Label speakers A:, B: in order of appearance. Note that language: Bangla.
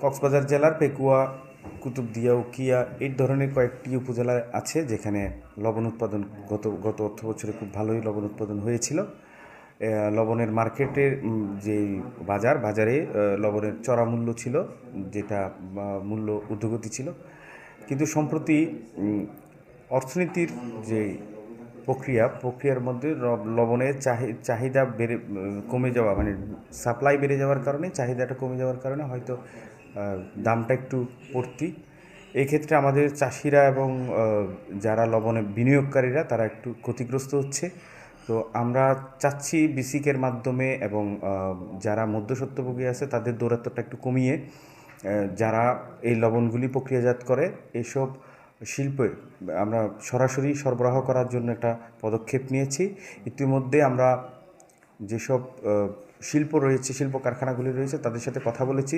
A: কক্সবাজার জেলার পেকুয়া, কুতুবদিয়া, উকিয়া এই ধরনের কয়েকটি উপজেলা আছে যেখানে লবণ উৎপাদন গত গত অর্থ বছরে খুব ভালোই লবণ উৎপাদন হয়েছিল। লবণের মার্কেটের যে বাজার, বাজারে লবণের চড়া মূল্য ছিল, যেটা মূল্য ঊর্ধ্বগতি ছিল। কিন্তু সম্প্রতি অর্থনীতির যে প্রক্রিয়া, প্রক্রিয়ার মধ্যে লবণের চাহি- চাহিদা বেড়ে কমে যাওয়া মানে সাপ্লাই বেড়ে যাওয়ার কারণে, চাহিদাটা কমে যাওয়ার কারণে হয়তো দামটা একটু পড়তি। এই ক্ষেত্রে আমাদের চাষিরা এবং যারা লবণে বিনিয়োগকারীরা, তারা একটু ক্ষতিগ্রস্ত হচ্ছে। তো আমরা চাচ্ছি বিসিকের মাধ্যমে এবং যারা মধ্যস্বত্বভোগী আছে, তাদের দৌরাত্মটা একটু কমিয়ে যারা এই লবণগুলি প্রক্রিয়াজাত করে, এসব শিল্পে আমরা সরাসরি সরবরাহ করার জন্য একটা পদক্ষেপ নিয়েছি। ইতিমধ্যে আমরা যেসব শিল্প রয়েছে, শিল্প কারখানাগুলি রয়েছে, তাদের সাথে কথা বলেছি।